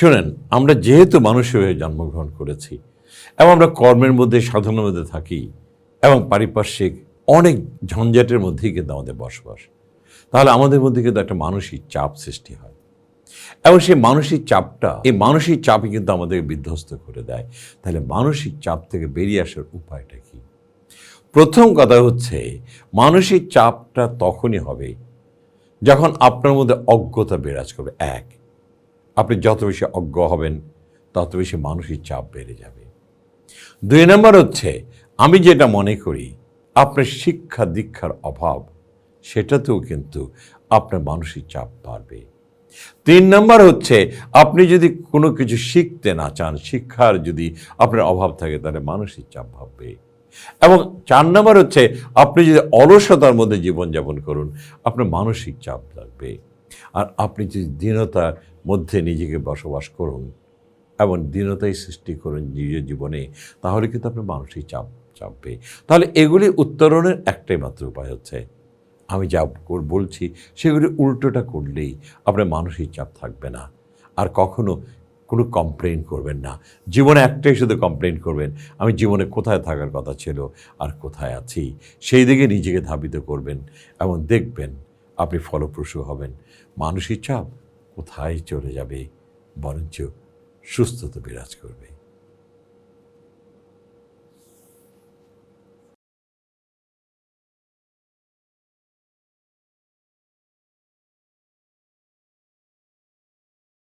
শোনেন, আমরা যেহেতু মানুষ হয়ে জন্মগ্রহণ করেছি এবং আমরা কর্মের মধ্যে, সাধনের মধ্যে থাকি এবং পারিপার্শ্বিক অনেক ঝঞ্ঝাটের মধ্যেই কিন্তু আমাদের বসবাস। তাহলে আমাদের মধ্যে কিন্তু একটা মানসিক চাপ সৃষ্টি হয়। এবং সেই মানসিক চাপটা, এই মানসিক চাপই কিন্তু আমাদেরকে বিধ্বস্ত করে দেয়। তাহলে মানসিক চাপ থেকে বেরিয়ে আসার উপায়টা কি? প্রথম কথা হচ্ছে, মানসিক চাপটা তখনই হবে যখন আপনার মধ্যে অজ্ঞতা বিরাজ করবে। এক আপনি যত বেশি অজ্ঞ হবেন, তত বেশি মানসিক চাপ বেড়ে যাবে। দুই নম্বর হচ্ছে, আমি যেটা মনে করি, আপনার শিক্ষা দীক্ষার অভাব, সেটাতেও কিন্তু আপনার মানসিক চাপ বাড়বে। তিন নম্বর হচ্ছে, আপনি যদি কোনো কিছু শিখতে না চান, শিক্ষার যদি আপনার অভাব থাকে, তাহলে মানসিক চাপ ভাববে। এবং চার নম্বর হচ্ছে, আপনি যদি অলসতার মধ্যে জীবনযাপন করুন, আপনার মানসিক চাপ লাগবে। আর আপনি যদি দীনতার মধ্যে নিজেকে বসবাস করুন এবং দীনতাই সৃষ্টি করুন নিজের জীবনে, তাহলে কিন্তু আপনার মানসিক চাপ চাপবে। তাহলে এগুলি উত্তরণের একটাই মাত্র উপায় হচ্ছে। আমি যা বলছি সেগুলি উল্টোটা করলেই আপনার মানসিক চাপ থাকবে না। আর কখনো কোনো কমপ্লেন করবেন না। জীবনে একটাই শুধু কমপ্লেন করবেন, আমি জীবনে কোথায় থাকার কথা ছিল আর কোথায় আছি, সেই দিকে নিজেকে ধাবিত করবেন এবং দেখবেন আপনি ফলপ্রসূ হবেন। মানসিক চাপ কোথায় চলে যাবে? বরঞ্চ সুস্থতা বিরাজ করবে।